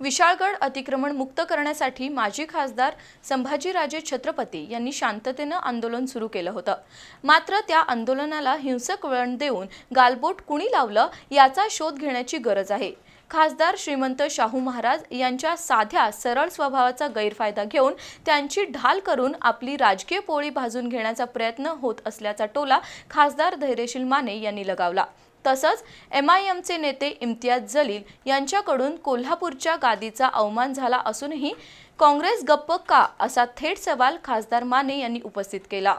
विशाळगड अतिक्रमण मुक्त करण्यासाठी माजी खासदार संभाजीराजे छत्रपती यांनी शांततेनं आंदोलन सुरू केलं होतं. मात्र त्या आंदोलनाला हिंसक वळण देऊन गालबोट कुणी लावलं याचा शोध घेण्याची गरज आहे. खासदार श्रीमंत शाहू महाराज यांच्या साध्या सरळ स्वभावाचा गैरफायदा घेऊन त्यांची ढाल करून आपली राजकीय पोळी भाजून घेण्याचा प्रयत्न होत असल्याचा टोला खासदार धैर्यशील माने यांनी लगावला. तसंच एम आय एमचे नेते इम्तियाज जलील यांच्याकडून कोल्हापूरच्या गादीचा अवमान झाला असूनही काँग्रेस गप्प का असा थेट सवाल खासदार माने यांनी उपस्थित केला.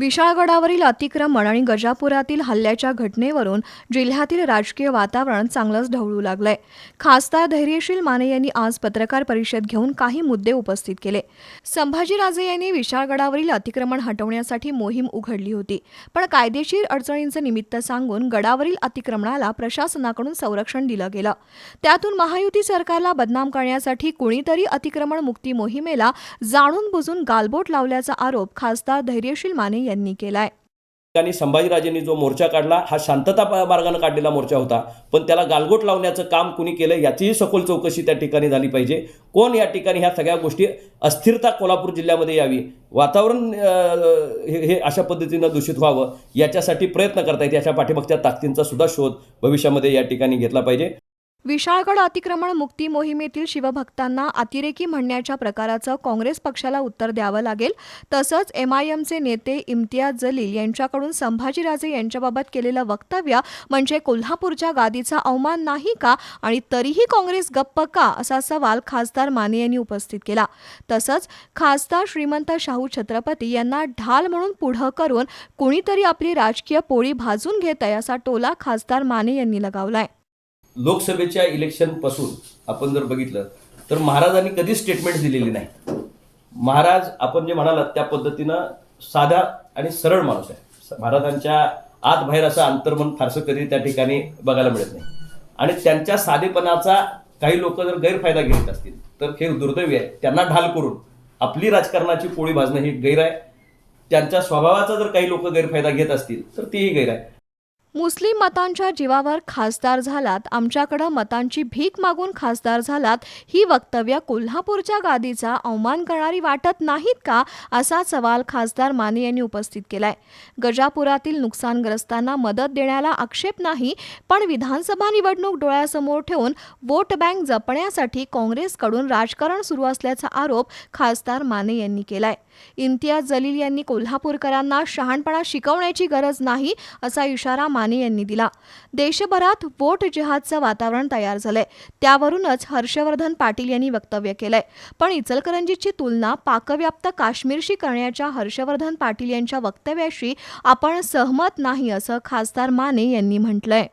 विशाळगडावरील अतिक्रमण आणि गजापुरातील हल्ल्याच्या घटनेवरून जिल्ह्यातील राजकीय वातावरण चांगलंच ढवळू लागलंय. खासदार धैर्यशील माने यांनी आज पत्रकार परिषद घेऊन काही मुद्दे उपस्थित केले. संभाजीराजे यांनी विशाळगडावरील अतिक्रमण हटवण्यासाठी मोहीम उघडली होती पण कायदेशीर अडचणींचं निमित्त सांगून गडावरील अतिक्रमणाला प्रशासनाकडून संरक्षण दिलं गेलं. त्यातून महायुती सरकारला बदनाम करण्यासाठी कुणीतरी अतिक्रमण मुक्ती मोहिमेला जाणून बुजून गालबोट लावल्याचा आरोप खासदार धैर्यशील माने यांनी केलाय. आणि संभाजीराजेंनी जो मोर्चा काढला हा शांतता मार्गाने मार्गानं काढलेला मोर्चा होता. पण त्याला गालगोट लावण्याचं काम कुणी केलं याचीही सखोल चौकशी त्या ठिकाणी झाली पाहिजे. कोण या ठिकाणी ह्या सगळ्या गोष्टी अस्थिरता कोल्हापूर जिल्ह्यामध्ये यावी? वातावरण हे हे अशा पद्धतीनं दूषित व्हावं याच्यासाठी प्रयत्न करता येते याच्या पाठीमागच्या ताकदींचा सुद्धा शोध भविष्यामध्ये या ठिकाणी घेतला पाहिजे. विशाळगड अतिक्रमण मुक्ती मोहिमेतील शिवभक्तांना अतिरेकी म्हणण्याच्या प्रकाराचं काँग्रेस पक्षाला उत्तर द्यावं लागेल. तसंच एम आय एमचे नेते इम्तियाज जलील यांच्याकडून संभाजीराजे यांच्याबाबत केलेलं वक्तव्य म्हणजे कोल्हापूरच्या गादीचा अवमान नाही का? आणि तरीही काँग्रेस गप्प का? असा सवाल खासदार माने यांनी उपस्थित केला. तसंच खासदार श्रीमंत शाहू छत्रपती यांना ढाल म्हणून पुढं करून कुणीतरी आपली राजकीय पोळी भाजून घेत आहे असा टोला खासदार माने यांनी लगावलाय. लोकसभेच्या इलेक्शनपासून आपण जर बघितलं तर महाराजांनी कधीच स्टेटमेंट दिलेली नाही. महाराज आपण जे म्हणालात त्या पद्धतीनं साधा आणि सरळ माणूस आहे. महाराजांच्या आत बाहेर असं अंतर्मन फारसं कधी त्या ठिकाणी बघायला मिळत नाही. आणि त्यांच्या साधेपणाचा काही लोक जर गैरफायदा घेत असतील तर हे दुर्दैवी आहे. त्यांना ढाल करून आपली राजकारणाची पोळी भाजणं ही गैर आहे. त्यांच्या स्वभावाचा जर काही लोक गैरफायदा घेत असतील तर तीही गैर आहे. मुस्लिम मतांच्या जीवावर खासदार झालात आमच्याकडं मतांची भीक मागून खासदार झालात ही वक्तव्य कोल्हापूरच्या गादीचा अवमान करणारी वाटत नाहीत का असा सवाल खासदार माने यांनी उपस्थित केलाय. गजापुरातील नुकसानग्रस्तांना मदत देण्याला आक्षेप नाही पण विधानसभा निवडणूक डोळ्यासमोर ठेवून वोट बँक जपण्यासाठी काँग्रेसकडून राजकारण सुरू असल्याचा आरोप खासदार माने यांनी केलाय. इम्तियाज जलील यांनी कोल्हापूरकरांना शहाणपणा शिकवण्याची गरज नाही असा इशारा माने यांनी दिला. देशभरात वोट जिहादचं वातावरण तयार झालंय. त्यावरूनच हर्षवर्धन पाटील यांनी वक्तव्य केलंय. पण इचलकरंजीची तुलना पाकव्याप्त काश्मीरशी करण्याच्या हर्षवर्धन पाटील यांच्या वक्तव्याशी आपण सहमत नाही असं खासदार माने यांनी म्हटलंय.